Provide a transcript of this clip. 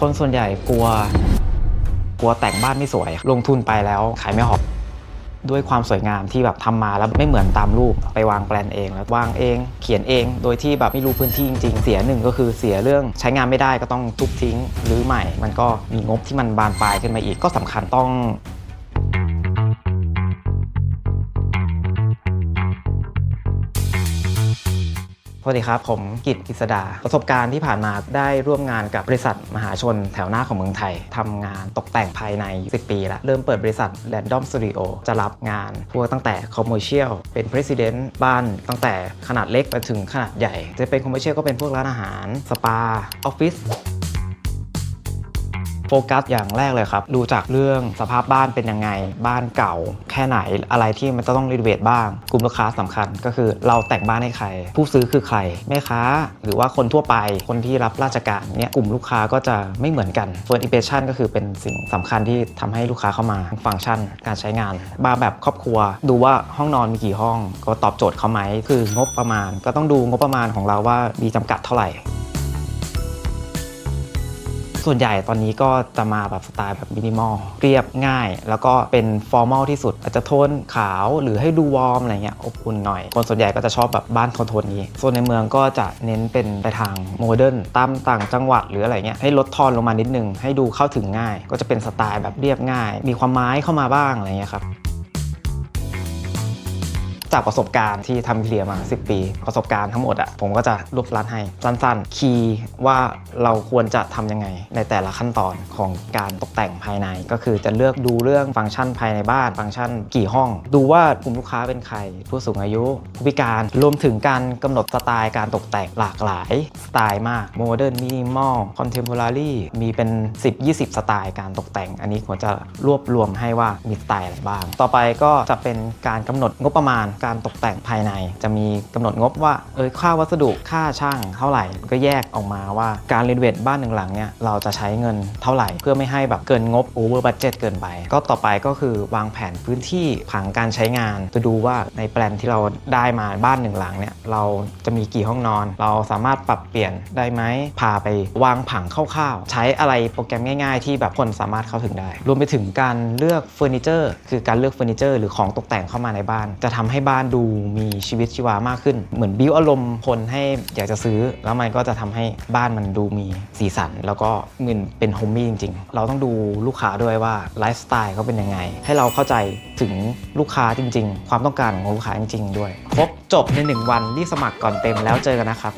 คนส่วนใหญ่กลัว กลัวแต่งบ้านไม่สวย ลงทุนไปแล้วขายไม่หอบ ด้วยความสวยงามที่แบบทำมาแล้วไม่เหมือนตามรูป ไปวางแปลนเอง แล้ววางเอง เขียนเอง โดยที่แบบไม่รู้พื้นที่จริงๆ เสียหนึ่งก็คือเสียเรื่องใช้งานไม่ได้ก็ต้องทุบทิ้งหรือใหม่ มันก็มีงบที่มันบานปลายขึ้นมาอีกก็สำคัญต้อง สวัสดีครับ ผมกิตกิษดา ประสบการณ์ที่ผ่านมาได้ร่วมงานกับบริษัทมหาชนแถวหน้าของเมืองไทยทำงานตกแต่งภายใน 10 ปีแล้วเริ่มเปิดบริษัท Random Studio จะรับงาน พวกตั้งแต่ Commercial เป็น President บ้านตั้งแต่ขนาดเล็กไปถึงขนาดใหญ่ จะเป็น Commercial ก็เป็นพวกร้านอาหาร สปา ออฟฟิศ โฟกัสอย่างแรกเลยครับ ดูจากเรื่องสภาพบ้านเป็นยังไง บ้านเก่า แค่ไหนอะไรที่มันจะต้องรีโนเวทบ้าง กลุ่มลูกค้าสำคัญก็คือเราแต่งบ้านให้ใคร ผู้ซื้อคือใครแม่ค้า หรือว่าคนทั่วไปคนที่รับราชการเนี่ยกลุ่มลูกค้าก็จะไม่เหมือนกัน First impression ก็คือเป็นสิ่งสำคัญที่ทำให้ลูกค้าเข้ามาฟังก์ชันการใช้งานบ้านแบบครอบครัว ดูว่าห้องนอนมีกี่ห้องก็ตอบโจทย์เขาไหมคืองบประมาณ ก็ต้องดูงบประมาณของเราว่ามีจำกัดเท่าไหร่ ส่วนใหญ่ตอนนี้ก็จะมาแบบสไตล์แบบมินิมอลเรียบง่าย แล้วก็เป็นฟอร์มอลที่สุด อาจจะโทนขาวหรือให้ดูวอร์มอะไรเงี้ยอบอุ่นหน่อย คนส่วนใหญ่ก็จะชอบแบบบ้านโทนๆนี้ส่วนในเมืองก็จะเน้นเป็นไปทางโมเดิร์นตามต่างจังหวัดหรืออะไรเงี้ยให้ลดทอนลงมานิดนึงให้ดูเข้าถึงง่าย ก็จะเป็นสไตล์แบบเรียบง่าย มีความไม้เข้ามาบ้างอะไรเงี้ยครับ จากประสบการณ์ที่ทำเคลียร์มา 10 ปี ประสบการณ์ทั้งหมดอะผมก็จะรวบรัดให้สั้นๆ คีย์ว่าเราควรจะทำยังไงในแต่ละขั้นตอนของการตกแต่งภายใน ก็คือจะเลือกดูเรื่องฟังก์ชันภายในบ้าน ฟังก์ชันกี่ห้อง ดูว่ากลุ่มลูกค้าเป็นใคร ผู้สูงอายุ ผู้พิการรวมถึงการกำหนดสไตล์การตกแต่งหลากหลายสไตล์มากโมเดิร์นมินิมอลคอนเทม p o ร a รีมีเป็น 10-20 สไตล์การตกแต่ง อันนี้ควรจะรวบรวมให้ว่ามีสไตล์อะไรบ้าง ต่อไปก็จะเป็นการกำหนดงบประมาณการตกแต่งภายใน จะมีกำหนดงบว่าเออค่าวัสดุค่าช่างเท่าไหร่ ก็แยกออกมาว่าการรีโนเวทบ้านหนึ่งหลังเนี่ยเราจะใช้เงินเท่าไหร่ เพื่อไม่ให้แบบเกินงบโอเวอร์บัตเจ็ตเกินไป ก็ต่อไปก็คือวางแผนพื้นที่ผังการใช้งานจะดูว่าในแปลนที่เราได้มาบ้านหนึ่งหลังเนี่ยเราจะมีกี่ห้องนอน เราสามารถปรับเปลี่ยนได้ไหมพาไปวางผังคร่าวๆ ใช้อะไรโปรแกรมง่าย ๆ ที่แบบคนสามารถเข้าถึงได้ รวมไปถึงการเลือกเฟอร์นิเจอร์คือการเลือกเฟอร์นิเจอร์หรือของตกแต่งเข้ามาในบ้าน จะทำให้บ้านดูมีชีวิตชีวามากขึ้น เหมือนบิวอารมณ์คนให้อยากจะซื้อ แล้วมันก็จะทำให้บ้านมันดูมีสีสัน แล้วก็เงินเป็นโฮมมี่จริง ๆ เราต้องดูลูกค้าด้วยว่าไลฟ์สไตล์เขาเป็นยังไง ให้เราเข้าใจถึงลูกค้าจริง ๆ ความต้องการของลูกค้าจริง ๆ ด้วย ครบจบใน 1 วันรีบสมัครก่อนเต็มแล้วเจอกันนะครับ